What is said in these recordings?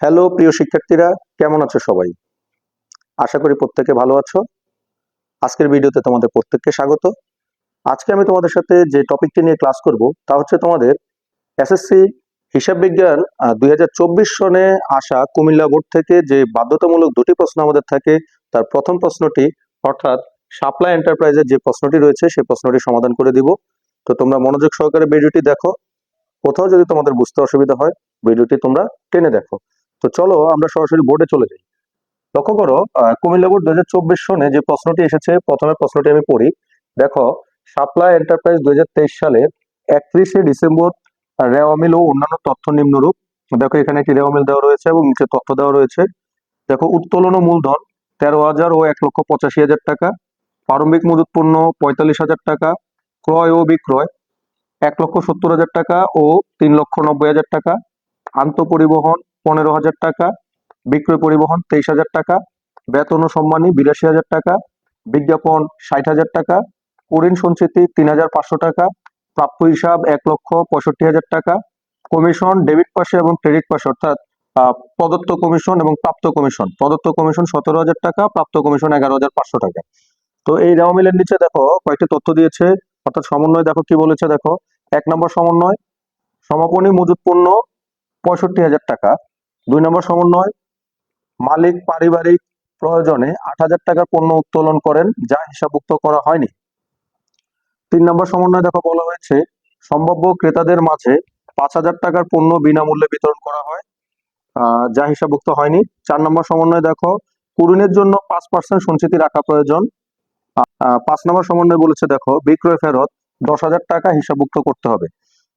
Hello, প্রিয় শিক্ষার্থীরা, কেমন আছো সবাই? আশা করি প্রত্যেকে ভালো আছো। আজকের ভিডিওতে তোমাদের প্রত্যেককে স্বাগত। আজকে আমি তোমাদের সাথে যে টপিকটি নিয়ে ক্লাস করব, তা হচ্ছে তোমাদের এসএসসি হিসাব বিজ্ঞান দুই হাজার চব্বিশ সনে আসা কুমিল্লা বোর্ড থেকে যে বাধ্যতামূলক দুটি প্রশ্ন আমাদের থাকে, তার প্রথম প্রশ্নটি, অর্থাৎ সাপ্লাই এন্টারপ্রাইজের যে প্রশ্নটি রয়েছে সেই প্রশ্নটি সমাধান করে দিব। তো তোমরা মনোযোগ সহকারে ভিডিওটি দেখো। কোথাও যদি তোমাদের বুঝতে অসুবিধা হয়, ভিডিওটি তোমরা টেনে দেখো। তো চলো আমরা সরাসরি বোর্ডে চলে যাই। লক্ষ্য করো কুমিল্লা বোর্ড দুই সনে যে প্রশ্নটি এসেছে, প্রথমে প্রশ্নটি আমি পড়ি। দেখো সাপ্লাই এন্টারপ্রাইজ দুই সালের একত্রিশে ডিসেম্বর রেওয়ামিল ও অন্যান্য তথ্য নিম্নরূপ। দেখো, এখানে একটি রেওয়ামিল দেওয়া রয়েছে এবং নিচে তথ্য দেওয়া রয়েছে। দেখো, উত্তোলন ও মূলধন, তেরো হাজার ও এক লক্ষ পঁচাশি হাজার টাকা। প্রারম্ভিক মজুত পণ্য, পঁয়তাল্লিশ হাজার টাকা। ক্রয় ও বিক্রয়, এক লক্ষ সত্তর হাজার টাকা ও তিন লক্ষ নব্বই হাজার টাকা। আন্ত পরিবহন পনেরো হাজার টাকা, বিক্রয় পরিবহন তেইশ হাজার টাকা, বেতন ও সম্মানী বিরাশি হাজার টাকা, বিজ্ঞাপন ষাট হাজার টাকা কুরিন সঞ্চিতি তিন হাজার পাঁচশো টাকা, প্রাপ্য হিসাব এক লক্ষ পঁয়ষট্টি হাজার টাকা, কমিশন ডেবিট পাশে এবং ক্রেডিট পাশে, অর্থাৎ প্রদত্ত কমিশন এবং প্রাপ্ত কমিশন। প্রদত্ত কমিশন সতেরো হাজার টাকা, প্রাপ্ত কমিশন এগারো হাজার পাঁচশো টাকা। তো এই রেওয়ামিলের নিচে দেখো, কয়েকটি তথ্য দিয়েছে, অর্থাৎ সমন্বয় দেখো কি বলেছে দেখো। এক নম্বর সমন্বয়, সমাপনী মজুত পণ্য পঁয়ষট্টি হাজার টাকা। দুই নম্বর সমন্বয়, মালিক পারিবারিক প্রয়োজনে আট হাজার টাকার পণ্য উত্তোলন করেন, যা হিসাবভুক্ত করা হয়নি। তিন নম্বর সমন্বয় দেখো বলা হয়েছে, সম্ভাব্য ক্রেতাদের মাঝে পাঁচ হাজার টাকার পণ্য বিনামূল্যে বিতরণ করা হয় যা হিসাবভুক্ত হয়নি। চার নম্বর সমন্বয় দেখো, কুরিনের জন্য পাঁচ পার্সেন্ট সঞ্চিতি রাখা প্রয়োজন। পাঁচ নম্বর সমন্বয় বলেছে দেখো, বিক্রয় ফেরত দশ হাজার টাকা হিসাবভুক্ত করতে হবে।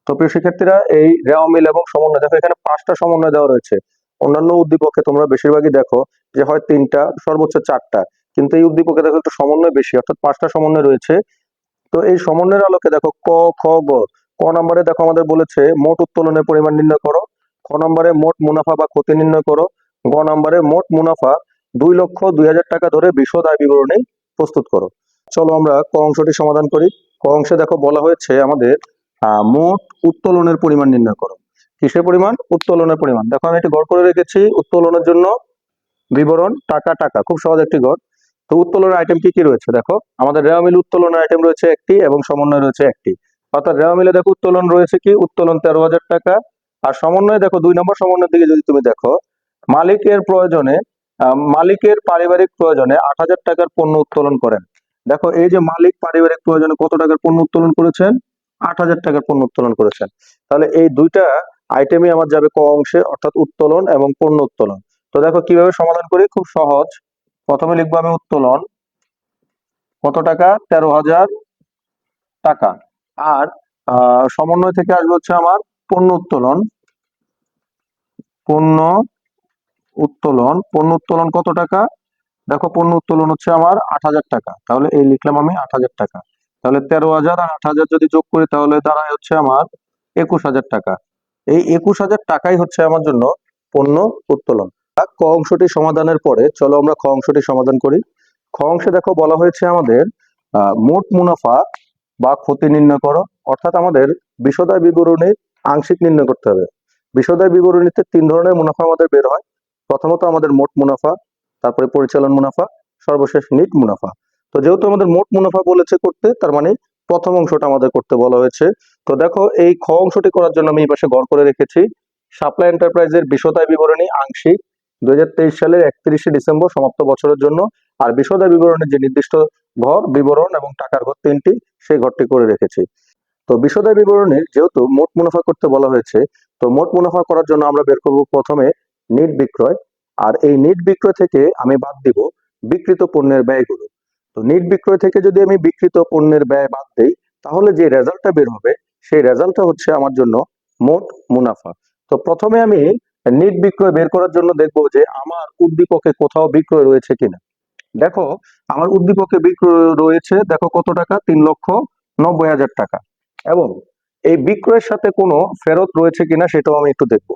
তো প্রিয় শিক্ষার্থীরা, এই রেওয়া মিল এবং সমন্বয়, দেখো এখানে পাঁচটা সমন্বয় দেওয়া রয়েছে। অন্যান্য উদ্দীপকে তোমরা বেশিরভাগই দেখো যে হয় তিনটা, সর্বোচ্চ চারটা। কিন্তু এই উদ্দীপকে দেখো একটু সমন্বয় বেশি, অর্থাৎ পাঁচটা সমন্বয় রয়েছে। তো এই সমন্বয়ের আলোকে দেখো ক, খ গ ক নম্বরে দেখো আমাদের বলেছে, মোট উত্তোলনের পরিমাণ নির্ণয় করো। খ নম্বরে মোট মুনাফা বা ক্ষতি নির্ণয় করো। গ নম্বরে মোট মুনাফা দুই লক্ষ দুই হাজার টাকা ধরে বিশদ আয় বিবরণী প্রস্তুত করো। চলো আমরা ক অংশটি সমাধান করি। ক অংশে দেখো বলা হয়েছে আমাদের মোট উত্তোলনের পরিমাণ নির্ণয় করো। কিসের পরিমাণ? উত্তোলনের পরিমাণ। দেখো, আমি একটি গড় করে রেখেছি। উত্তোলনের জন্য বিবরণ টাকা টাকা। খুব সহজ একটি গড়। তো উত্তোলনের আইটেম কি কি রয়েছে? দেখো, আমাদের রেওয়া মিল উত্তোলনের আইটেম রয়েছে একটি এবং সমন্বয় রয়েছে একটি। অর্থাৎ রেওয়া মিলে দেখো উত্তোলন রয়েছে কি? উত্তোলন তেরো হাজার টাকা। আর সমন্বয় দেখো দুই নম্বর সমন্বয়ের দিকে যদি তুমি দেখো, মালিকের প্রয়োজনে মালিকের পারিবারিক প্রয়োজনে আট হাজার টাকার পণ্য উত্তোলন করেন। দেখো, এই যে মালিক পারিবারিক প্রয়োজনে কত টাকার পণ্য উত্তোলন করেছেন? আট হাজার টাকার পণ্য উত্তোলন করেছেন। তাহলে এই দুইটা আইটেমই আমার যাবে ক অংশে, অর্থাৎ উত্তোলন এবং পণ্য উত্তোলন। তো দেখো কীভাবে সমাধান করি? খুব সহজ। প্রথমে লিখব আমি উত্তোলন। কত টাকা? তেরো হাজার টাকা। আর সমন্বয় থেকে আসবে হচ্ছে আমার পণ্য উত্তোলন। পণ্য উত্তোলন। পণ্য উত্তোলন কত টাকা? দেখো পণ্য উত্তোলন হচ্ছে আমার আট হাজার টাকা। তাহলে এই লিখলাম আমি আট হাজার টাকা। তাহলে তেরো হাজার আর আট হাজার যদি যোগ করি, তাহলে দাঁড়ায় হচ্ছে আমার একুশ হাজার টাকা। এই একুশ হাজার টাকাই হচ্ছে আমার জন্য পণ্য উত্তোলন। ক অংশটি সমাধানের পরে চলো আমরা খ অংশটি সমাধান করি। খ অংশে দেখো বলা হয়েছে আমাদের মোট মুনাফা বা ক্ষতি নির্ণয় করো। অর্থাৎ আমাদের বিশদায় বিবরণী আংশিক নির্ণয় করতে হবে। বিশদায় বিবরণীতে তিন ধরনের মুনাফা আমাদের বের হয়। প্রথমত আমাদের মোট মুনাফা, তারপরে পরিচালন মুনাফা, সর্বশেষ নিট মুনাফা। তো যেহেতু আমাদের মোট মুনাফা বলেছে করতে, তার মানে প্রথম অংশটা আমাদের করতে বলা হয়েছে। তো দেখো, এই খ অংশটি করার জন্য আমি এই পাশে গড় করে রেখেছি। সাপ্লাই এন্টারপ্রাইজের বিশদায় বিবরণী আংশিক, দুই সালের একত্রিশে ডিসেম্বর সমাপ্ত বছরের জন্য, আর বিশদায় বিবরণের যে নির্দিষ্ট ঘর, বিবরণ এবং টাকার ঘর তিনটি, সেই ঘরটি করে রেখেছি। তো বিশদায় বিবরণীর যেহেতু মোট মুনাফা করতে বলা হয়েছে, তো মোট মুনাফা করার জন্য আমরা বের করব প্রথমে নিট বিক্রয়, আর এই নিট বিক্রয় থেকে আমি বাদ দিব বিকৃত পণ্যের ব্যয়গুলো। তো নিট বিক্রয় থেকে যদি আমি বিকৃত পণ্যের ব্যয় বাদ দেই, তাহলে যে রেজাল্টটা বের হবে, সেই রেজাল্টটা হচ্ছে আমার জন্য মোট মুনাফা। তো প্রথমে আমি নিট বিক্রয় বের করার জন্য দেখব যে আমার উদ্দীপকে কোথাও বিক্রয় রয়েছে কিনা। দেখো, আমার উদ্দীপকে বিক্রয় রয়েছে, দেখো কত টাকা? তিন লক্ষ নব্বই হাজার টাকা। এবং এই বিক্রয়ের সাথে কোনো ফেরত রয়েছে কিনা সেটাও আমি একটু দেখব।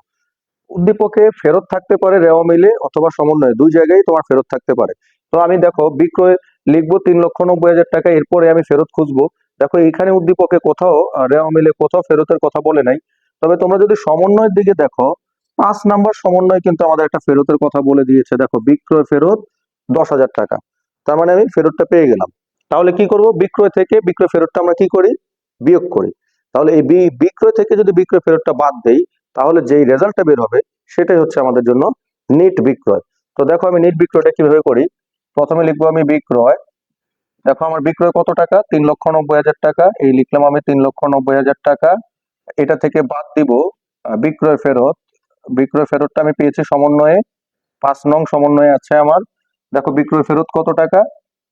উদ্দীপকে ফেরত থাকতে পারে রেওয়া মিলে অথবা সমন্বয়ে, দুই জায়গায় তোমার ফেরত থাকতে পারে। তো আমি দেখো, বিক্রয় লিখব তিন লক্ষ নব্বই হাজার টাকা, এরপরে আমি ফেরত খুঁজবো। দেখো, এইখানে উদ্দীপকে কোথাও রেওয়া মিলে কোথাও ফেরতের কথা বলে নাই। তবে তোমরা যদি সমন্বয়ের দিকে দেখো, পাঁচ নাম্বার সমন্বয় কিন্তু আমাদের একটা ফেরতের কথা বলে দিয়েছে। দেখো, বিক্রয় ফেরত দশ হাজার টাকা। তার মানে আমি ফেরতটা পেয়ে গেলাম। তাহলে কি করব? বিক্রয় থেকে, বিক্রয় ফেরতটা আমরা কি করি? বিয়োগ করি। তাহলে এই বিক্রয় থেকে যদি বিক্রয় ফেরতটা বাদ দেই, তাহলে যেই রেজাল্টটা বের হবে, সেটাই হচ্ছে আমাদের জন্য নিট বিক্রয়। তো দেখো আমি নিট বিক্রয়টা কীভাবে করি? প্রথমে লিখব আমি বিক্রয়। দেখো আমার বিক্রয় কত টাকা? তিন লক্ষ নব্বই হাজার টাকা। এই লিখলাম আমি তিন লক্ষ নব্বই হাজার টাকা। এটা থেকে বাদ দিব বিক্রয় ফেরত। বিক্রয় ফেরতটা আমি পেয়েছি সমন্বয়ে। পাঁচ নং সমন্বয়ে আছে আমার। দেখো বিক্রয় ফেরত কত টাকা?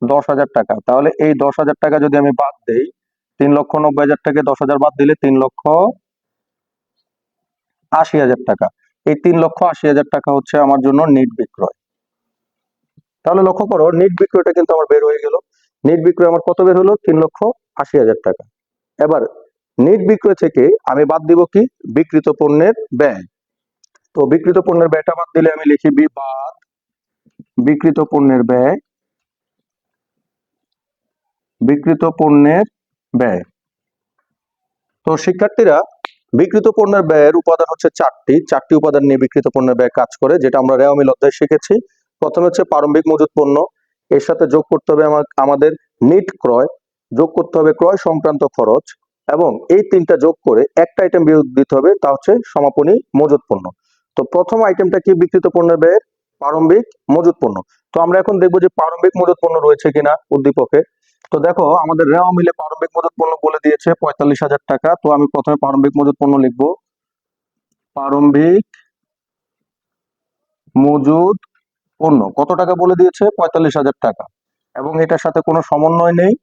দশ হাজার টাকা। তাহলে এই দশ হাজার টাকা যদি আমি বাদ দেই, তিন লক্ষ নব্বই হাজার টাকা দশ হাজার বাদ দিলে তিন লক্ষ আশি হাজার টাকা। এই তিন লক্ষ আশি হাজার টাকা হচ্ছে আমার জন্য নেট বিক্রয়। তাহলে লক্ষ্য করো নিট বিক্রয়টা কিন্তু আমার বের হয়ে গেল। নিট বিক্রয় আমার কত বের হলো? তিন লক্ষ আশি হাজার টাকা। এবার নিট বিক্রয় থেকে আমি বাদ দিব কি? বিকৃত পণ্যের ব্যয়। তো বিকৃত পণ্যের ব্যয়টা বাদ দিলে আমি লিখি বি বাদ বিকৃত পণ্যের ব্যয়। বিকৃত পণ্যের ব্যয়। তো শিক্ষার্থীরা বিকৃত পণ্যের ব্যয়ের উপাদান হচ্ছে চারটি। চারটি উপাদান নিয়ে বিকৃত পণ্যের ব্যয় কাজ করে, যেটা আমরা রেওয়ামিল অধ্যায় শিখেছি। প্রথমে হচ্ছে প্রারম্ভিক মজুত পণ্য। এর সাথে যোগ করতে হবে আমাদের নিট ক্রয়। যোগ করতে হবে ক্রয় সংক্রান্ত খরচ এবং এই তিনটা যোগ করে একটা আইটেম বিয়োগ দিতে হবে, তা হচ্ছে সমাপনী মজুত পণ্য। তো প্রথম আইটেমটা কি বিকৃত পণ্যের ব্যয়ের? প্রারম্ভিক মজুত পণ্য। তো আমরা এখন দেখব যে প্রারম্ভিক মজুত পণ্য রয়েছে কিনা উদ্দীপকে। তো দেখো, আমাদের রেওয়া মিলে প্রারম্ভিক মজুত পণ্য বলে দিয়েছে পঁয়তাল্লিশ হাজার টাকা। তো আমি প্রথমে প্রারম্ভিক মজুত পণ্য লিখব। প্রারম্ভিক মজুদ পণ্য। কত টাকা বলে দিয়েছে? পঁয়তাল্লিশ হাজার টাকা। এবং এটার সাথে কোনো সমন্বয় নেই।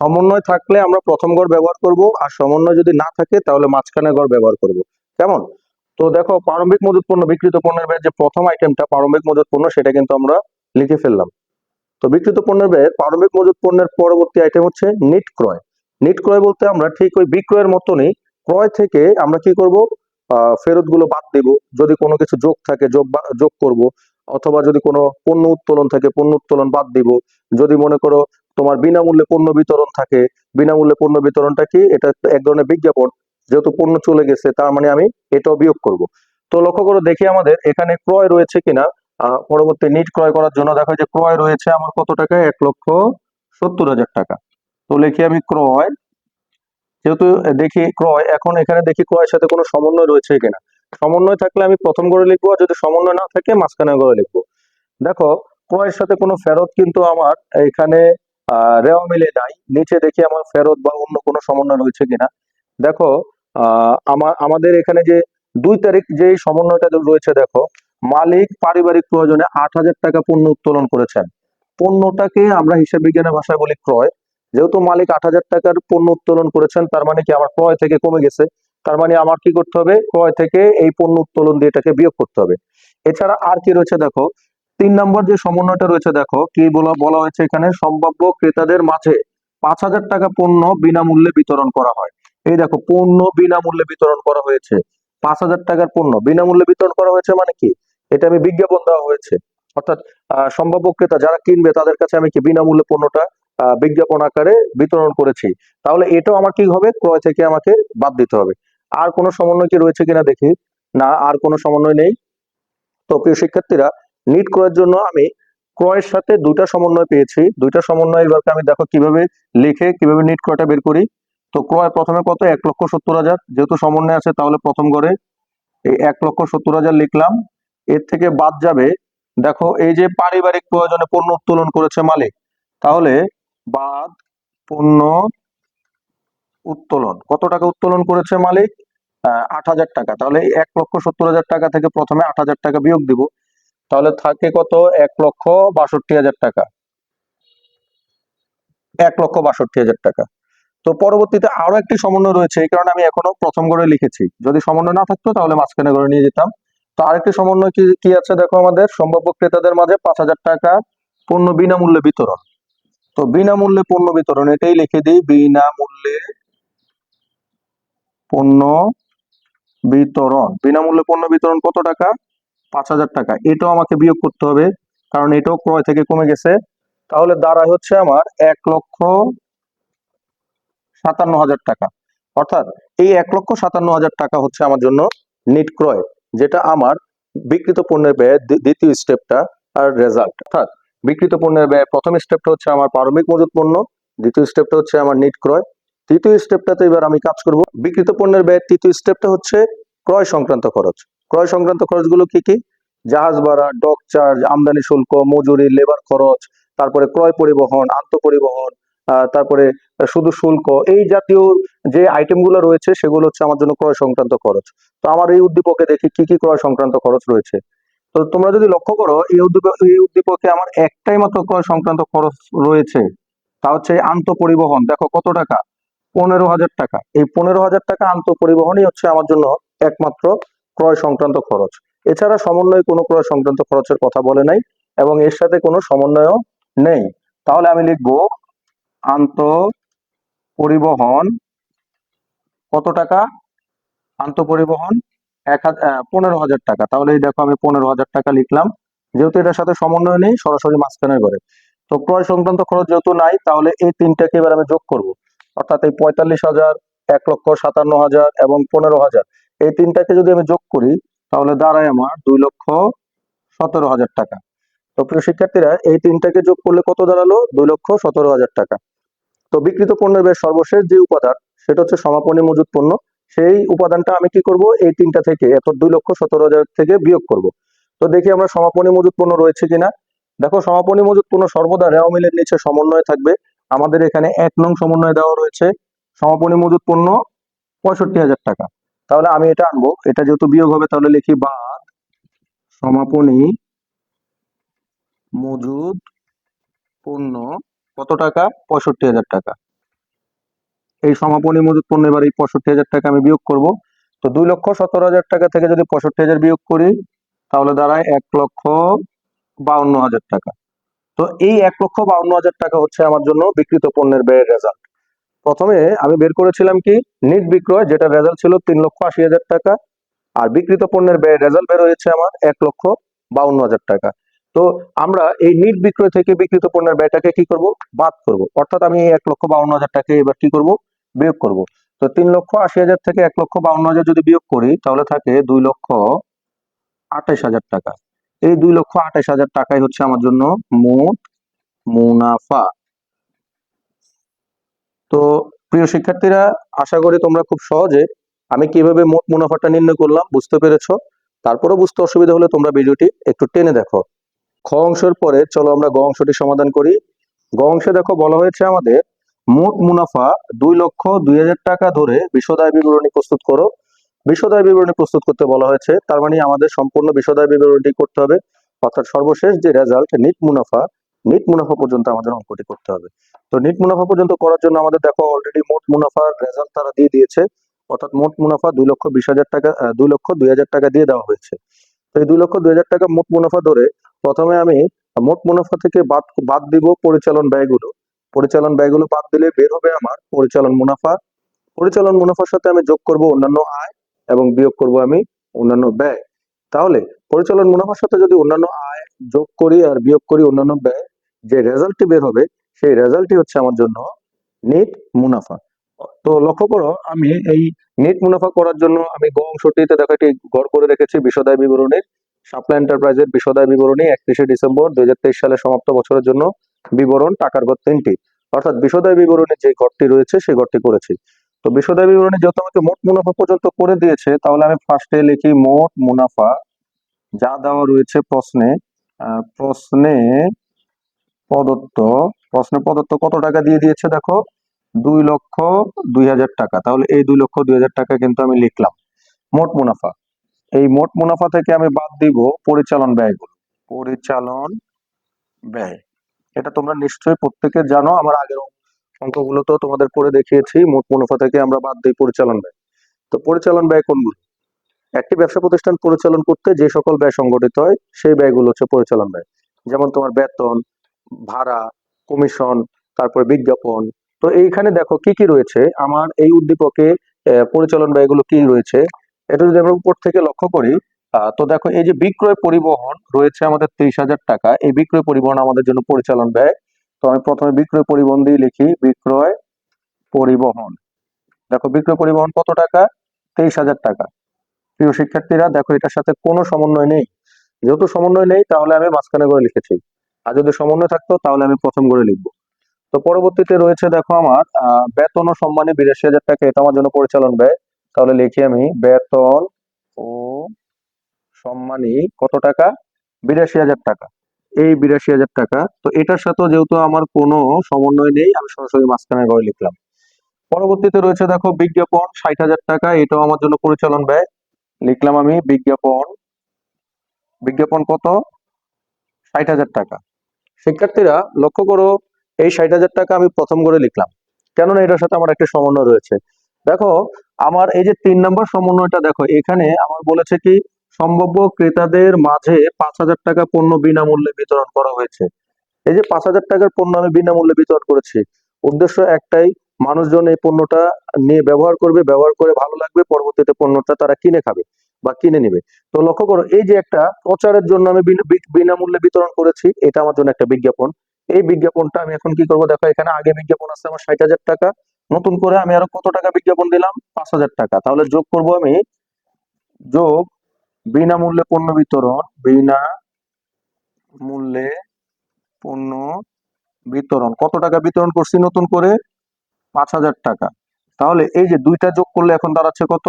সমন্বয় থাকলে আমরা প্রথম গড় ব্যবহার করব। আর সমন্বয় যদি না থাকে, তাহলে মাঝখানে গড় ব্যবহার করব। কেমন? তো দেখো, প্রারম্ভিক মজুত পণ্য বিকৃত পণ্যের ব্যয়, যে প্রথম আইটেমটা প্রারম্ভিক মজুত পণ্য, সেটা কিন্তু আমরা লিখে ফেললাম। তো বিকৃত পণ্যের ব্যয়, প্রারম্ভিক মজুত পণ্যের পরবর্তী আইটেম হচ্ছে নিট ক্রয়। নিট ক্রয় বলতে আমরা ঠিক ওই বিক্রয়ের মতনই ক্রয় থেকে আমরা কি করব? ফেরতগুলো বাদ দিব। যদি কোনো কিছু যোগ থাকে, যোগ যোগ করব অথবা যদি কোনো পণ্য উত্তোলন থাকে, পণ্য উত্তোলন বাদ দিব, যদি মনে করো তোমার বিনামূল্যে পণ্য বিতরণ থাকে, বিনামূল্যে পণ্য বিতরণটা কি? এটা এক ধরনের বিজ্ঞাপন, যেহেতু পণ্য চলে গেছে, তার মানে আমি এটাও বিয়োগ করব। তো লক্ষ্য করো, দেখি আমাদের এখানে ক্রয় রয়েছে কিনা। পরবর্তী নিট ক্রয় করার জন্য দেখো যে ক্রয় রয়েছে আমার কত টাকা? এক লক্ষ সত্তর হাজার টাকা। তো লিখি আমি ক্রয়, যেহেতু দেখি ক্রয়, এখন এখানে দেখি ক্রয়ের সাথে কোনো সমন্বয় রয়েছে কিনা। সমন্বয় থাকলে আমি প্রথম গড়ে লিখব, আর যদি সমন্বয় না থাকে মাঝখানে গড়ে লিখব। দেখো, ক্রয়ের সাথে কোনো ফেরত কিন্তু আমার এখানে রেওয়া মিলে নাই। নিচে দেখি আমার ফেরত বা অন্য কোনো সমন্বয় রয়েছে কিনা। দেখো আমার আমাদের এখানে যে দুই তারিখ যে সমন্বয়টা রয়েছে, দেখো, মালিক পারিবারিক প্রয়োজনে আট হাজার টাকা পণ্য উত্তোলন করেছেন। পণ্যটাকে আমরা হিসাব বিজ্ঞানের ভাষায় বলি ক্রয়। যেহেতু মালিক আট হাজার টাকার পণ্য উত্তোলন করেছেন, তার মানে কি আমার ক্রয় থেকে কমে গেছে? তার মানে আমার কি করতে হবে? ক্রয় থেকে এই পণ্য উত্তোলন দিয়ে এটাকে বিয়োগ করতে হবে। এছাড়া আর কি রয়েছে দেখো? তিন নম্বর যে সমন্বয়টা রয়েছে দেখো, কি বলা বলা হয়েছে এখানে? সম্ভাব্য ক্রেতাদের মাঝে পাঁচ হাজার টাকা পণ্য বিনামূল্যে বিতরণ করা হয়। এই দেখো, পণ্য বিনামূল্যে বিতরণ করা হয়েছে। পাঁচ হাজার টাকার পণ্য বিনামূল্যে বিতরণ করা হয়েছে মানে কি? এটা আমি বিজ্ঞাপন দেওয়া হয়েছে। অর্থাৎ সম্ভাব্য ক্রেতা যারা কিনবে, তাদের কাছে আমি কি বিনামূল্যে পণ্যটা বিজ্ঞাপন আকারে বিতরণ করেছি। তাহলে এটাও আমার কি হবে? ক্রয় থেকে আমাকে বাদ দিতে হবে। আর কোনো সমন্বয় কি রয়েছে কিনা দেখি। না, আর কোনো সমন্বয় নেই। তো প্রিয় শিক্ষার্থীরা নিট ক্রয়ের জন্য আমি ক্রয়ের সাথে দুইটা সমন্বয় পেয়েছি। দুইটা সমন্বয় এবারকে আমি দেখো কীভাবে লিখে, কীভাবে নিট ক্রয়টা বের করি। তো ক্রয় প্রথমে কত? এক লক্ষ সত্তর হাজার। যেহেতু সমন্বয় আছে, তাহলে প্রথম গড়ে এই এক লক্ষ সত্তর হাজার লিখলাম। এর থেকে বাদ যাবে, দেখো এই যে পারিবারিক প্রয়োজনে পণ্য উত্তোলন করেছে মালিক, তাহলে বাদ পণ্য উত্তোলন। কত টাকা উত্তোলন করেছে মালিক? আট হাজার টাকা। তাহলে এক লক্ষ সত্তর হাজার টাকা থেকে প্রথমে আট হাজার টাকা বিয়োগ দিব। তাহলে থাকে কত? এক লক্ষ বাষট্টি হাজার টাকা। এক লক্ষ বাষট্টি হাজার টাকা। তো পরবর্তীতে আরও একটি সমন্বয় রয়েছে, এই কারণে আমি এখনও প্রথম গড়ে লিখেছি। যদি সমন্বয় না থাকতো, তাহলে মাঝখানে গড়ে নিয়ে যেতাম। তো আরেকটি সমন্বয় কি কি আছে দেখো আমাদের? সম্ভাব্য ক্রেতাদের মাঝে পাঁচ হাজার টাকা পণ্য বিনামূল্যে বিতরণ। তো বিনামূল্যে পণ্য বিতরণ, এটাই লিখে দিই। বিনামূল্যে পণ্য বিতরণ, বিনামূল্যে পণ্য বিতরণ কত টাকা? পাঁচ হাজার টাকা। এটাও আমাকে বিয়োগ করতে হবে, কারণ এটাও ক্রয় থেকে কমে গেছে। তাহলে দাঁড়ায় হচ্ছে আমার এক লক্ষ সাতান্ন হাজার টাকা। অর্থাৎ এই এক লক্ষ সাতান্ন হাজার টাকা হচ্ছে আমার জন্য নিট ক্রয়, যেটা আমার বিকৃত পণ্যের ব্যয় দ্বিতীয় স্টেপটা আর রেজাল্ট অর্থাৎ বিকৃত পণ্যের ব্যয়, প্রথম স্টেপটা হচ্ছে আমার প্রারম্ভিক মজুত পণ্য, দ্বিতীয় স্টেপটা হচ্ছে আমার নিট ক্রয় তৃতীয় স্টেপটাতে এবার আমি কাজ করব। বিক্রিত পণ্যের ব্যয় তৃতীয় স্টেপটা হচ্ছে ক্রয় সংক্রান্ত খরচ। ক্রয় সংক্রান্ত খরচগুলো কি কি? জাহাজ ভাড়া ডক চার্জ আমদানি শুল্ক মজুরি লেবার খরচ তারপরে ক্রয় পরিবহন আন্তঃপরিবহন আহ, তারপরে শুধু শুল্ক এই জাতীয় যে আইটেমগুলো রয়েছে সেগুলো হচ্ছে আমার জন্য ক্রয় সংক্রান্ত খরচ। তো আমার এই উদ্দীপকে দেখি কি কি ক্রয় সংক্রান্ত খরচ রয়েছে। তো তোমরা যদি লক্ষ্য করো এই উদ্দীপক এই উদ্দীপকে আমার একটাই মাত্র ক্রয় সংক্রান্ত খরচ রয়েছে। তা হচ্ছে আন্তঃপরিবহন। দেখো কত টাকা। পনেরো হাজার টাকা। এই পনেরো হাজার টাকা আন্ত পরিবহনই হচ্ছে আমার জন্য একমাত্র ক্রয় সংক্রান্ত খরচ। এছাড়া সমন্বয় কোনো ক্রয় সংক্রান্ত খরচের কথা বলে নাই এবং এর সাথে কোনো সমন্বয়ও নেই। তাহলে আমি লিখব আন্ত পরিবহন কত টাকা? আন্ত পরিবহন এক হাজার পনেরো হাজার টাকা। তাহলে এই দেখো আমি পনেরো হাজার টাকা লিখলাম। যেহেতু এটার সাথে সমন্বয় নেই, সরাসরি মাঝখানে করে তো ক্রয় সংক্রান্ত খরচ যেহেতু নাই, তাহলে এই তিনটাকে এবার আমি যোগ করব। অর্থাৎ এই পঁয়তাল্লিশ হাজার, এক লক্ষ সাতান্ন হাজার এবং পনেরো হাজার। এই তিনটাকে যদি আমি যোগ করি, তাহলে দাঁড়ায় আমার দুই লক্ষ সতেরো হাজার টাকা। তো প্রিয় শিক্ষার্থীরা, এই তিনটাকে যোগ করলে কত দাঁড়াল? দুই লক্ষ সতেরো হাজার টাকা। তো বিক্রিত পণ্যের ব্যয় সর্বশেষ যে উপাদান, সেটা হচ্ছে সমাপনী মজুত পণ্য। সেই উপাদানটা আমি কি করব? এই তিনটা থেকে, অর্থাৎ দুই লক্ষ সতেরো হাজার থেকে বিয়োগ করব। তো দেখি আমরা সমাপনী মজুত পণ্য রয়েছে কিনা। দেখো, সমাপনী মজুত পণ্য সর্বদা রেওয়া মিলের নিচে সমন্বয় থাকবে। আমাদের এখানে এক নং সমন্বয় দেওয়া রয়েছে। সমাপনী মজুত পণ্য পঁয়ষট্টি হাজার টাকা। তাহলে আমি এটা আনব। এটা যেহেতু বিয়োগ হবে, তাহলে লিখি বাদ। সমাপনী মজুদ পণ্য কত টাকা? পঁয়ষট্টি হাজার টাকা। এই সমাপনী মজুদ পণ্য এবার এই পঁয়ষট্টি হাজার টাকা আমি বিয়োগ করব। তো দুই লক্ষ সতেরো হাজার টাকা থেকে যদি পঁয়ষট্টি হাজার বিয়োগ করি, তাহলে দাঁড়ায় এক লক্ষ বাউন্ন হাজার টাকা। তো এই এক লক্ষ বাউন্ন হাজার টাকা হচ্ছে আমার জন্য বিক্রিত পণ্যের ব্যয়ের রেজাল্ট প্রথমে আমি বের করেছিলাম কি? নিট বিক্রয়, যেটা রেজাল্ট ছিল তিন লক্ষ আশি হাজার টাকা। আর বিক্রিত পণ্যের ব্যয়ের রেজাল্ট বের হয়েছে আমার এক লক্ষ বাউন্ন হাজার টাকা। তো আমরা এই নিট বিক্রয় থেকে বিক্রিত পণ্যের ব্যয়টাকে কি করব? বাদ করব। অর্থাৎ আমি এই এক লক্ষ বাউন্ন হাজার টাকা এবার কি করব? বিয়োগ করব। তো তিন লক্ষ আশি হাজার থেকে এক লক্ষ বাউন্ন হাজার যদি বিয়োগ করি, তাহলে থাকে দুই লক্ষ আঠাশ হাজার টাকা। এই দুই লক্ষ আঠাশ হাজার টাকাই হচ্ছে আমার জন্য মোট মুনাফা। তো প্রিয় শিক্ষার্থীরা, আশা করি তোমরা খুব সহজে আমি কীভাবে মোট মুনাফাটা নির্ণয় করলাম বুঝতে পেরেছ। তারপরেও বুঝতে অসুবিধা হলে তোমরা ভিডিওটি একটু টেনে দেখো। খ অংশের পরে চলো আমরা গ অংশটি সমাধান করি। গ অংশে দেখো বলা হয়েছে আমাদের মোট মুনাফা দুই লক্ষ দুই হাজার টাকা ধরে বিশদায় বিবরণী প্রস্তুত করো। বিশদায় বিবরণী প্রস্তুত করতে বলা হয়েছে। তার মানে আমাদের সম্পূর্ণ বিশদায় বিবরণটি করতে হবে। অর্থাৎ সর্বশেষ যে রেজাল্ট নিট মুনাফা নিট মুনাফা পর্যন্ত আমাদের অঙ্কটি করতে হবে। তো নিট মুনাফা পর্যন্ত করার জন্য আমাদের দেখো অলরেডি মোট মুনাফার রেজাল্ট তারা দিয়ে দিয়েছে। অর্থাৎ মোট মুনাফা দুই লক্ষ বিশ হাজার টাকা দুই লক্ষ দুই হাজার টাকা দিয়ে দেওয়া হয়েছে। তো এই দুই লক্ষ দুই হাজার টাকা মোট মুনাফা ধরে প্রথমে আমি মোট মুনাফা থেকে বাদ বাদ দিব পরিচালন ব্যয়গুলো। পরিচালন ব্যয়গুলো বাদ দিলে বের হবে আমার পরিচালন মুনাফা। পরিচালন মুনাফার সাথে আমি যোগ করব অন্যান্য আয়। এবং বিয়োগ করব আমি অন্যান্য ব্যয়। তাহলে পরিচালন মুনাফার সাথে যদি অন্যান্য আয় যোগ করি আর বিয়োগ করি অন্যান্য ব্যয়, যে রেজাল্টটি বের হবে, সেই রেজাল্টই হচ্ছে আমার জন্য নেট মুনাফা। তো লক্ষ্য করো, আমি এই নেট মুনাফা করার জন্য আমি গ অংশটিতে দেখো গড় করে রেখেছি বিশদায় বিবরণীর সাপ্লাই এন্টারপ্রাইজের বিশদায় বিবরণী একত্রিশে ডিসেম্বর দুই সালে সমাপ্ত বছরের জন্য বিবরণ টাকার গড় তিনটি। অর্থাৎ বিশদায় বিবরণীর যে গড়টি রয়েছে, সেই গড়টি করেছি। তো বিশদায় বিবরণী যেহেতু আমাকে মোট মুনাফা পর্যন্ত করে দিয়েছে, তাহলে আমি ফার্স্টে লিখি মোট মুনাফা। যা দেওয়া রয়েছে প্রশ্নে প্রশ্নে প্রদত্ত প্রশ্নে প্রদত্ত কত টাকা দিয়ে দিয়েছে দেখো? দুই লক্ষ দুই হাজার টাকা। তাহলে এই দুই লক্ষ দুই হাজার টাকা কিন্তু আমি লিখলাম। মোট মুনাফা। এই মোট মুনাফা থেকে আমি বাদ দিব পরিচালন ব্যয়গুলো। পরিচালন ব্যয়। এটা তোমরা নিশ্চয়ই প্রত্যেকে জানো, আমার আগের অঙ্কগুলো তো তোমাদের করে দেখিয়েছি। মোট মুনাফা থেকে আমরা বাদ দিই পরিচালন ব্যয়। তো পরিচালন ব্যয় কোনগুলো? একটি ব্যবসা প্রতিষ্ঠান পরিচালন করতে যে সকল ব্যয় সংগঠিত হয়, সেই ব্যয়গুলো হচ্ছে পরিচালন ব্যয়। যেমন তোমার বেতন, ভাড়া, কমিশন, তারপর বিজ্ঞাপন। তো এইখানে দেখো কি কি রয়েছে? আমার এই উদ্দীপকে পরিচালন ব্যয়গুলো কি রয়েছে? এটা যদি আমরা উপর থেকে লক্ষ্য করি তো দেখো এই যে বিক্রয় পরিবহন রয়েছে আমাদের ত্রিশ হাজার টাকা। এই বিক্রয় পরিবহন আমাদের জন্য পরিচালন ব্যয়। তো আমি প্রথমে বিক্রয় পরিবহন দিয়ে লিখি, বিক্রয় পরিবহন। দেখো বিক্রয় পরিবহন কত টাকা? তেইশ হাজার টাকা। প্রিয় শিক্ষার্থীরা, দেখো এটার সাথে কোনো সমন্বয় নেই। যেহেতু সমন্বয় নেই, তাহলে আমি মাঝখানে করে লিখেছি। আর যদি সমন্বয় থাকতো, তাহলে আমি প্রথম করে লিখব। তো পরবর্তীতে রয়েছে, দেখো আমার বেতন ও সম্মানে বিরাশি হাজার টাকা। এটা আমার জন্য পরিচালন ব্যয়। তাহলে লিখি আমি, বেতন ও সম্মানী কত টাকা? বিরাশি হাজার টাকা। এই বিরাশি হাজার টাকা। তো এটার সাথে যেহেতু আমার কোনো সমন্বয় নেই, আমি সরাসরি মাঝখানে করে লিখলাম। পরবর্তীতে রয়েছে দেখো বিজ্ঞাপন, ষাট হাজার টাকা, এটাও আমার জন্য পরিচালন ব্যয়। লিখলাম আমি বিজ্ঞাপন বিজ্ঞাপন কত? ষাট হাজার টাকা। শিক্ষার্থীরা, লক্ষ্য করো, এই ষাট হাজার টাকা আমি প্রথম করে লিখলাম। কেননা এটার সাথে আমার একটা সমন্বয় রয়েছে। দেখো, আমার এই যে তিন নম্বর সমন্বয়টা, দেখো, এখানে আমার বলেছে কি সম্ভাব্য ক্রেতাদের মাঝে পাঁচ হাজার টাকা পণ্য বিনামূল্যে বিতরণ করা হয়েছে। এই যে পাঁচ হাজার টাকার পণ্য আমি বিনামূল্যে বিতরণ করেছি, উদ্দেশ্য একটাই, মানুষজন এই পণ্যটা নিয়ে ব্যবহার করবে, ব্যবহার করে ভালো লাগবে, পরবর্তীতে পণ্যটা তারা কিনে খাবে বা কিনে নেবে। তো লক্ষ্য করো, এই যে একটা প্রচারের জন্য আমি বিনামূল্যে বিতরণ করেছি, এটা আমার জন্য একটা বিজ্ঞাপন। এই বিজ্ঞাপনটা আমি এখন কি করব? দেখো, এখানে আগে বিজ্ঞাপন আছে আমার ষাট হাজার টাকা, নতুন করে আমি আরও কত টাকা বিজ্ঞাপন দিলাম? পাঁচ হাজার টাকা। তাহলে যোগ করব আমি, যোগ বিনামূল্যে পণ্য বিতরণ বিনা মূল্যে পণ্য বিতরণ। কত টাকা বিতরণ করছি নতুন করে? পাঁচ হাজার টাকা। তাহলে এই যে দুইটা যোগ করলে এখন দাঁড়াচ্ছে কত?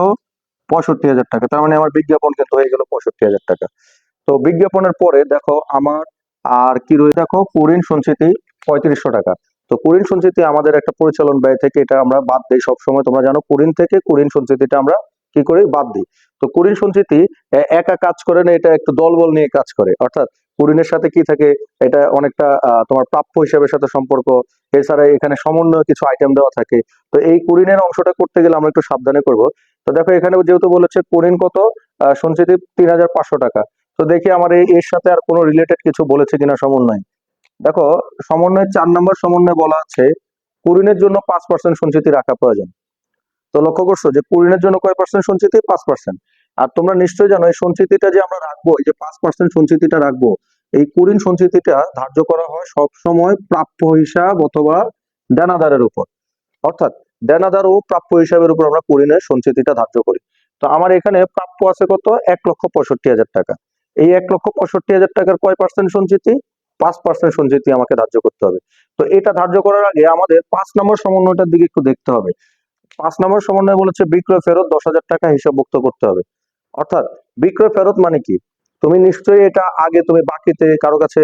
পঁয়ষট্টি হাজার টাকা। তার মানে আমার বিজ্ঞাপন কিন্তু হয়ে গেল পঁয়ষট্টি হাজার টাকা। তো বিজ্ঞাপনের পরে দেখো আমার আর কি রয়েছে দেখো? কুরিন সঞ্চিতি পঁয়ত্রিশশো টাকা। তো কুরিন সঞ্চিতি আমাদের একটা পরিচালন ব্যয় থেকে এটা আমরা বাদ দিই সবসময়। তোমরা জানো কুরিন থেকে কুরিন সঞ্চিতিটা আমরা কি করি? বাদ দিই। তো কুরিন সঞ্চিতি একা কাজ করে না, এটা একটু দলবল নিয়ে কাজ করে। অর্থাৎ কুরিনের সাথে কি থাকে? এটা অনেকটা তোমার প্রাপ্য হিসাবের সাথে সম্পর্ক। এছাড়া এখানে সমন্বয় কিছু আইটেম দেওয়া থাকে। তো এই কুরিনের অংশটা করতে গেলে আমরা একটু সাবধানে করব। তো দেখো, এখানে যেহেতু বলেছে কুরিন কত? সঞ্চিতি তিন হাজার পাঁচশো টাকা। তো দেখি আমার এই, এর সাথে আর কোনো রিলেটেড কিছু বলেছে কিনা সমন্বয়। দেখো সমন্বয় চার নম্বর সমন্বয় বলা আছে, কুরিনের জন্য পাঁচ পার্সেন্ট সঞ্চিতি রাখা প্রয়োজন। তো লক্ষ্য করছ যে কুরিনের জন্য কয় পার্সেন্ট সঞ্চিতি? পাঁচ পার্সেন্ট আর তোমরা নিশ্চয়ই জানো, এই সঞ্চিতিটা যে আমরা রাখব, এই যে পাঁচ পার্সেন্ট সঞ্চিতিটা রাখব, এই কুরিন সঞ্চিতিটা ধার্য করা হয় সব সময় প্রাপ্য হিসাব অথবা দেনাদারের উপর। অর্থাৎ দেনাদার ও প্রাপ্য হিসাবের উপর আমরা কুরিনের সঞ্চিতিটা ধার্য করি। তো আমার এখানে প্রাপ্য আছে কত? এক লক্ষ পঁয়ষট্টি হাজার টাকা। এই এক লক্ষ পঁয়ষট্টি হাজার টাকার কয় পার্সেন্ট সঞ্চিতি? পাঁচ পার্সেন্ট সঞ্চিতি আমাকে ধার্য করতে হবে। তো এটা ধার্য করার আগে আমাদের পাঁচ নম্বর সমন্বয়টার দিকে একটু দেখতে হবে। পাঁচ নম্বর সমন্বয় বলেছে, বিক্রয় ফেরত দশ হাজার টাকা হিসাবভুক্ত করতে হবে। অর্থাৎ বিক্রয় ফেরত মানে কি? তুমি নিশ্চয়ই এটা আগে তুমি বাকিতে কারও কাছে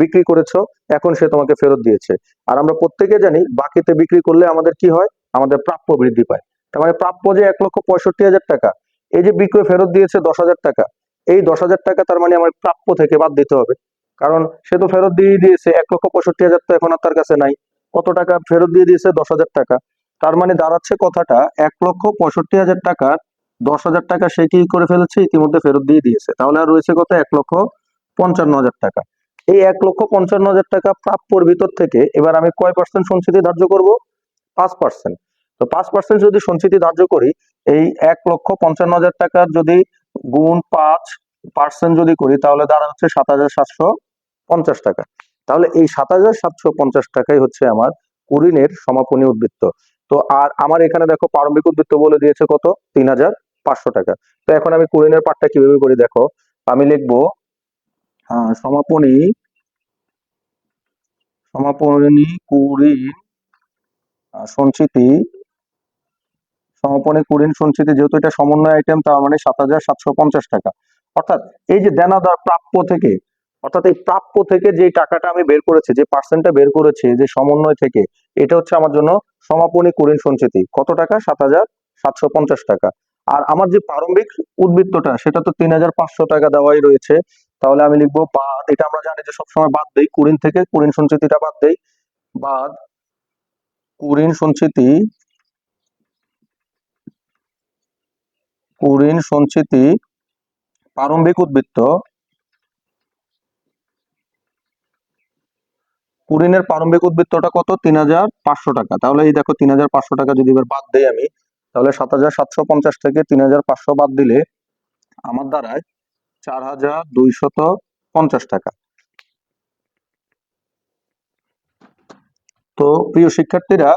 বিক্রি করেছ, এখন সে তোমাকে ফেরত দিয়েছে। আর আমরা প্রত্যেকে জানি, বাকিতে বিক্রি করলে আমাদের কি হয়? আমাদের প্রাপ্য বৃদ্ধি পায়। তার মানে প্রাপ্য যে এক লক্ষ পঁয়ষট্টি হাজার টাকা, এই যে বিক্রয় ফেরত দিয়েছে দশ হাজার টাকা, এই দশ হাজার টাকা তার মানে আমার প্রাপ্য থেকে বাদ দিতে হবে। কারণ সে তো ফেরত দিয়ে দিয়েছে, এক লক্ষ পঁয়ষট্টি হাজার তো এখন আর তার কাছে নাই। কত টাকা ফেরত দিয়ে দিয়েছে? দশ হাজার টাকা। তার মানে দাঁড়াচ্ছে কথাটা, এক লক্ষ পঁয়ষট্টি হাজার টাকার দশ হাজার টাকা সে কি করে ফেলেছে, ইতিমধ্যে ফেরত দিয়ে দিয়েছে। তাহলে আর রয়েছে কত? এক লক্ষ পঞ্চান্ন হাজার টাকা। এই এক লক্ষ পঞ্চান্ন হাজার টাকা প্রাপ্যর ভিতর থেকে এবার আমি কয় পার্সেন্ট সঞ্চিতি ধার্য করব? পাঁচ পার্সেন্ট তো পাঁচ পার্সেন্ট যদি সঞ্চিতি ধার্য করি, এই এক লক্ষ পঞ্চান্ন হাজার টাকার যদি গুণ পাঁচ পার্সেন্ট যদি করি, তাহলে দাঁড়া হচ্ছে সাত হাজার সাতশো পঞ্চাশ টাকা। তাহলে এই সাত হাজার সাতশো পঞ্চাশ টাকাই হচ্ছে আমার কুরিনের সমাপনী উদ্বৃত্ত। তো আর আমার এখানে দেখো প্রারম্ভিক উদ্বৃত্ত বলে দিয়েছে কত? তিন হাজার পাঁচশো টাকা। তো এখন আমি কুরিনের পাঠটা কীভাবে করি দেখো? আমি লিখব আহ, সমাপনী সমাপনী কুরিন সঞ্চিতি সমাপনী কুরিন সঞ্চিতি যেহেতু এটা সমন্বয় আইটেম তার মানে সাত হাজার সাতশো পঞ্চাশ টাকা। অর্থাৎ এই যে দেনাদার প্রাপ্য থেকে অর্থাৎ এই প্রাপ্য থেকে যে টাকাটা আমি বের করেছি যে পার্সেন্টটা বের করেছি যে সমন্বয় থেকে এটা হচ্ছে আমার জন্য সমাপনী কুরিন সঞ্চিতি। কত টাকা? সাত হাজার সাতশো পঞ্চাশ টাকা। আর আমার যে প্রারম্ভিক উদ্বৃত্তটা, সেটা তো তিন হাজার পাঁচশো টাকা দেওয়াই রয়েছে। তাহলে আমি লিখব বাদ। এটা আমরা জানি যে সবসময় বাদ দেই। কুরিন থেকে কুরিন সঞ্চিতিটা বাদ দেই। বাদ। কুরিন সঞ্চিতি। কুরিন সঞ্চিতি। প্রারম্ভিক উদ্বৃত্ত। কুরিনের প্রারম্ভিক উদ্বৃত্তটা কত? তিন হাজার পাঁচশো টাকা। তাহলে এই দেখো তিন হাজার পাঁচশো টাকা যদি এবার বাদ দেই আমি, তাহলে সাত হাজার সাতশো পঞ্চাশ থেকে তিন হাজার পাঁচশো বাদ দিলে আমার দ্বারায় চার হাজার দুইশত পঞ্চাশ টাকা। তো প্রিয় শিক্ষার্থীরা,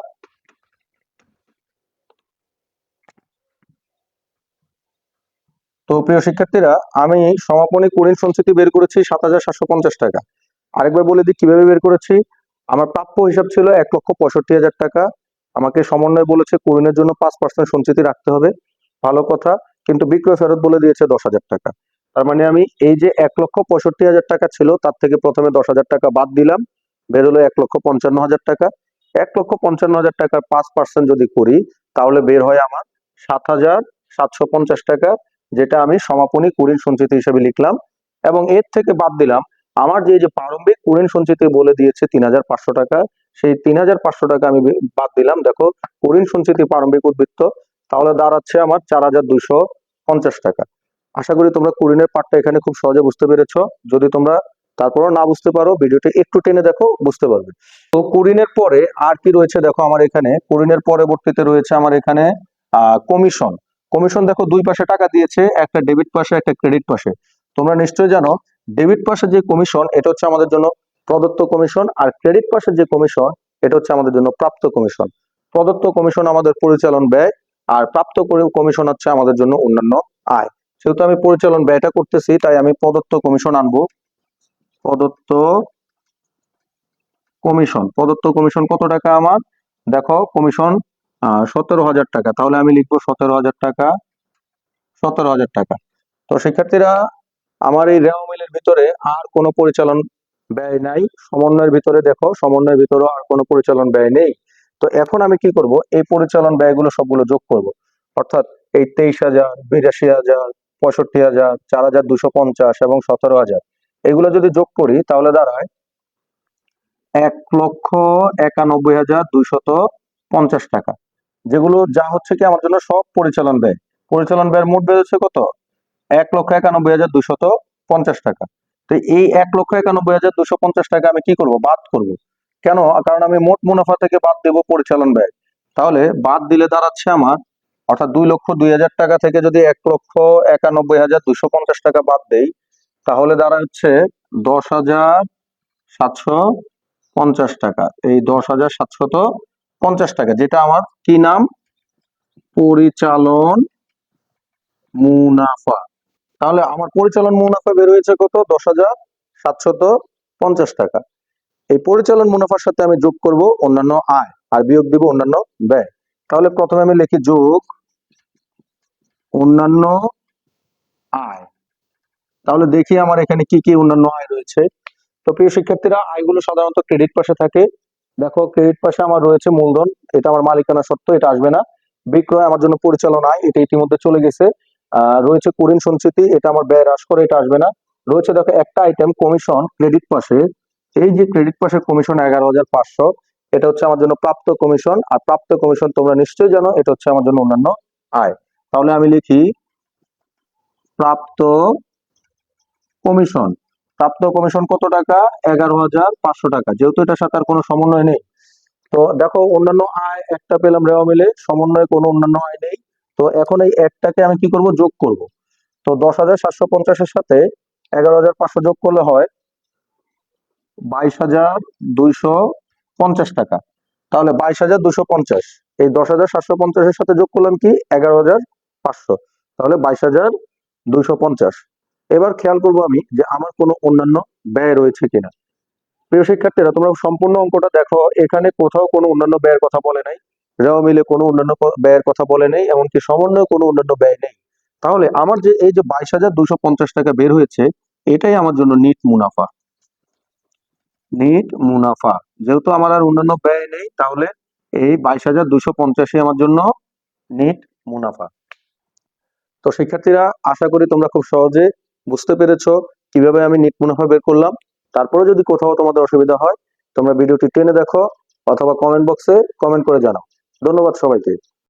তো প্রিয় শিক্ষার্থীরা, আমি সমাপনী কুড়িন সঞ্চিতি বের করেছি সাত হাজার সাতশো পঞ্চাশ টাকা। আরেকবার বলে দিই, কীভাবে বের করেছি? আমার প্রাপ্য হিসাব ছিল এক লক্ষ পঁয়ষট্টি হাজার টাকা। আমাকে সমন্বয় বলেছে কুড়িনের জন্য পাঁচ পার্সেন্ট সঞ্চিতি রাখতে হবে। ভালো কথা, কিন্তু বিক্রয় ফেরত বলে দিয়েছে দশ হাজার টাকা। তার মানে আমি এই যে এক লক্ষ পঁয়ষট্টি হাজার টাকা ছিল, তার থেকে প্রথমে দশ হাজার টাকা বাদ দিলাম। বের হলো এক লক্ষ পঞ্চান্ন হাজার টাকা। এক লক্ষ পঞ্চান্ন হাজার টাকার পাঁচ পার্সেন্ট যদি করি, তাহলে বের হয় আমার সাত হাজার সাতশো পঞ্চাশ টাকা, যেটা আমি সমাপনী কুড়ির সঞ্চিতি হিসেবে লিখলাম। এবং এর থেকে বাদ দিলাম আমার যে যে প্রারম্ভিক কুড়িন সঞ্চিতি বলে দিয়েছে তিন হাজার পাঁচশো টাকা, সেই তিন হাজার পাঁচশো টাকা আমি বাদ দিলাম। দেখো কুড়িন সঞ্চিতি প্রারম্ভিক উদ্বৃত্ত, তাহলে দাঁড়াচ্ছে আমার চার হাজার পঞ্চাশ টাকা। আশা করি তোমরা কুড়িনের পার্টটা এখানে খুব সহজে বুঝতে পেরেছ। যদি তোমরা তারপরও না বুঝতে পারো, ভিডিওটি একটু টেনে দেখো, বুঝতে পারবে। তো কুড়িনের পরে আর কি রয়েছে দেখো আমার এখানে। কুড়িনের পরবর্তীতে রয়েছে আমার এখানে কমিশন। কমিশন দেখো দুই পাশে টাকা দিয়েছে, একটা ডেবিট পাশে, একটা ক্রেডিট পাশে। তোমরা নিশ্চয়ই জানো ডেবিট পাশে যে কমিশন, এটা হচ্ছে আমাদের জন্য প্রদত্ত কমিশন, আর ক্রেডিট পাশে যে কমিশন, এটা হচ্ছে আমাদের জন্য প্রাপ্ত কমিশন। প্রদত্ত কমিশন আমাদের পরিচালন ব্যয়, আর প্রাপ্ত কমিশন হচ্ছে আমাদের জন্য অন্যান্য আয়। যেহেতু আমি পরিচালন ব্যয়টা করতেছি, তাই আমি প্রদত্ত কমিশন আনব। প্রদত্ত কমিশন প্রদত্ত কমিশন কত টাকা আমার? দেখো, কমিশন সতেরো হাজার টাকা। তাহলে আমি লিখব সতেরো হাজার টাকা, সতেরো হাজার টাকা। তো শিক্ষার্থীরা আমার এই রেও মিলের ভিতরে আর কোনো পরিচালন ব্যয় নাই। সমন্বয়ের ভিতরে দেখো, সমন্বয়ের ভিতরে আর কোনো পরিচালন ব্যয় নেই। তো এখন আমি কি করব? এই পরিচালন ব্যয়গুলো সবগুলো যোগ করব। অর্থাৎ এই তেইশ হাজার, বিরাশি হাজার, পঁয়ষট্টি হাজার, চার হাজার দুশো পঞ্চাশ এবং সতেরো হাজার। এগুলো যদি যোগ করি, তাহলে দাঁড়ায় এক লক্ষ একানব্বই হাজার দুইশত পঞ্চাশ টাকা। যেগুলো যা হচ্ছে কি, আমার জন্য সব পরিচালন ব্যয়। পরিচালন ব্যয়ের মোট ব্যয় হচ্ছে কত? এক লক্ষ একানব্বই হাজার দুশত পঞ্চাশ টাকা। তো এই এক লক্ষ একানব্বই হাজার দুশো পঞ্চাশ টাকা আমি কি করব? বাদ করব। কেন? কারণ আমি মোট মুনাফা থেকে বাদ দেব পরিচালন ব্যয়। তাহলে বাদ দিলে দাঁড়াচ্ছে আমার, অর্থাৎ দুই লক্ষ দুই হাজার টাকা থেকে যদি এক লক্ষ একানব্বই হাজার দুশো পঞ্চাশ টাকা বাদ দেই, তাহলে দাঁড়াচ্ছে দশ হাজার সাতশো পঞ্চাশ টাকা। এই দশ হাজার সাতশত পঞ্চাশ টাকা, যেটা আমার কি নাম? পরিচালন মুনাফা। তাহলে আমার পরিচালন মুনাফা বের হয়েছে কত? দশ হাজার সাতশত পঞ্চাশ টাকা। এই পরিচালন মুনাফার সাথে আমি যোগ করব অন্যান্য আয় আর বিয়োগ দিব অন্যান্য ব্যয়। তাহলে প্রথমে আমি লিখি যোগ অন্যান্য আয়। তাহলে দেখি আমার এখানে কি কি অন্যান্য আয় রয়েছে। তো প্রিয় শিক্ষার্থীরা, আয়গুলো সাধারণত ক্রেডিট পাশে থাকে। দেখো ক্রেডিট পাশে আমার রয়েছে মূলধন। এটা আমার মালিকানা সত্ত্ব এটা আসবে না। বিক্রয় আমার জন্য পরিচালনা আয়, এটা ইতিমধ্যে চলে গেছে। রয়েছে কুড়িন সঞ্চিতি, এটা আমার ব্যয় হ্রাস করে, এটা আসবে না। রয়েছে দেখো একটা আইটেম কমিশন ক্রেডিট পাশে এই যে ক্রেডিট পাশে কমিশন এগারো হাজার পাঁচশো, এটা হচ্ছে আমার জন্য প্রাপ্ত কমিশন আর প্রাপ্ত কমিশন তোমরা নিশ্চয়ই জানো, এটা হচ্ছে আমার জন্য অন্যান্য আয়। তাহলে আমি লিখি, প্রাপ্ত কমিশন প্রাপ্ত কমিশন কত টাকা? এগারো হাজার পাঁচশো টাকা। যেহেতু এটার সাথে আর কোনো সমন্বয় নেই। তো দেখো অন্যান্য আয় একটা পেলাম রেওয়া মিলে, সমন্বয়ে কোনো অন্যান্য আয় নেই। তো এখন এই একটাকে আমি কি করব? যোগ করব। তো দশ হাজার সাতশো পঞ্চাশের সাথে এগারো হাজার পাঁচশো যোগ করলে হয় বাইশ হাজার দুইশো পঞ্চাশ টাকা। তাহলে বাইশ হাজার দুশো পঞ্চাশ। এই দশ হাজার সাতশো পঞ্চাশের সাথে যোগ করলাম কি? এগারো হাজার পাঁচশো। তাহলে বাইশ হাজার দুইশো পঞ্চাশ। এবার খেয়াল করব আমি যে আমার কোনো অন্যান্য ব্যয় রয়েছে কিনা। প্রিয় শিক্ষার্থীরা, তোমরা সম্পূর্ণ অঙ্কটা দেখো। এখানে কোথাও কোনো অন্যান্য ব্যয়ের কথা বলে নাই। রেওয়া মিলে কোনো অন্যান্য ব্যয়ের কথা বলে নেই, এমনকি সমন্বয় কোনো অন্যান্য ব্যয় নেই। তাহলে আমার যে এই যে বাইশ হাজার পঞ্চাশ টাকা বের হয়েছে, এটাই আমার জন্য নিট মুনাফা। নিট মুনাফা। যেহেতু আমার আর অন্যান্য ব্যয় নেই, তাহলে এই বাইশ হাজার দুশো পঞ্চাশই আমার জন্য নিট মুনাফা। তো শিক্ষার্থীরা, আশা করি তোমরা খুব সহজে বুঝতে পেরেছ কীভাবে আমি নিট মুনাফা বের করলাম। তারপরে যদি কোথাও তোমাদের অসুবিধা হয়, তোমরা ভিডিওটি টেনে দেখো অথবা কমেন্ট বক্সে কমেন্ট করে জানাও। ধন্যবাদ সবাইকে।